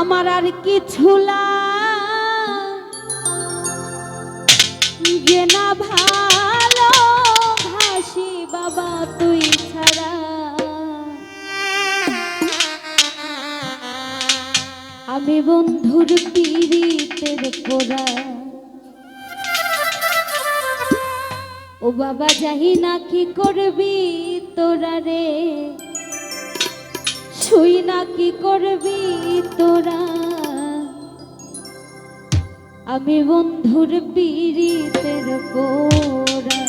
আমার আর কিছু যে না ভালো ভাসি বাবা, তুই ছাড়া। আমি বন্ধুর পীড়িতের পোড়া। ও বাবা, যাই না কি করবি তোরা রে? শুই না কি করবি তোরা? আমি বন্ধুর পীড়িতের পোরা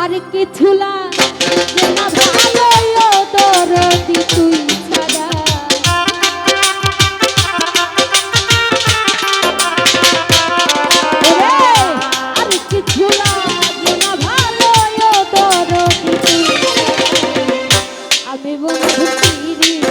আর কিছু লাগে না ভালো দরদি তুই। baby.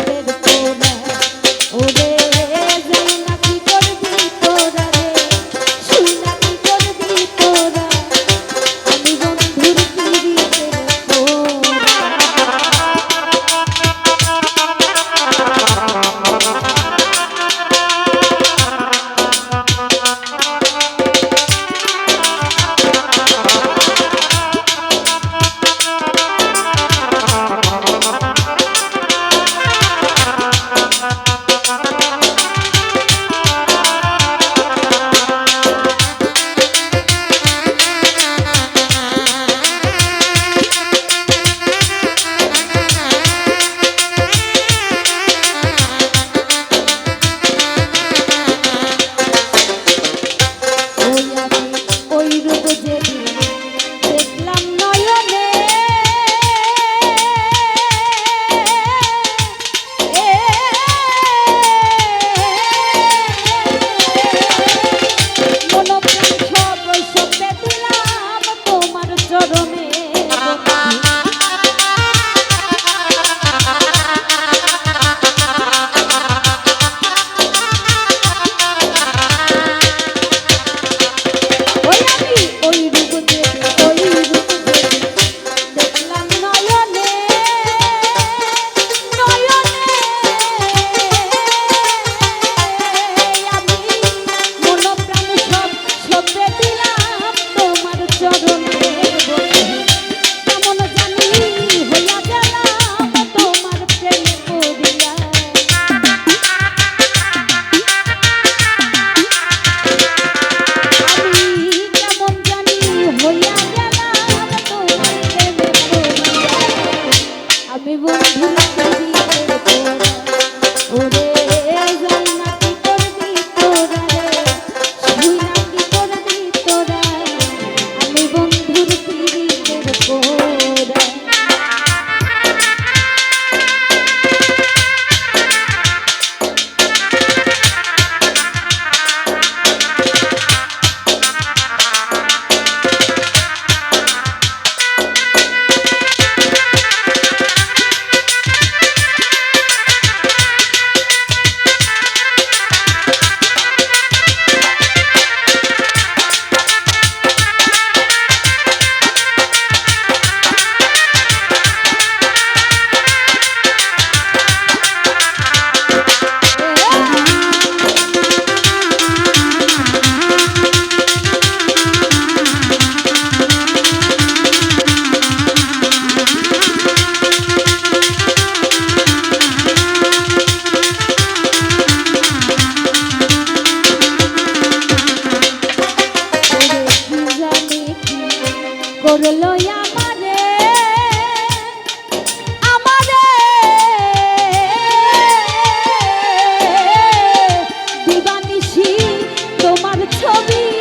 ছবি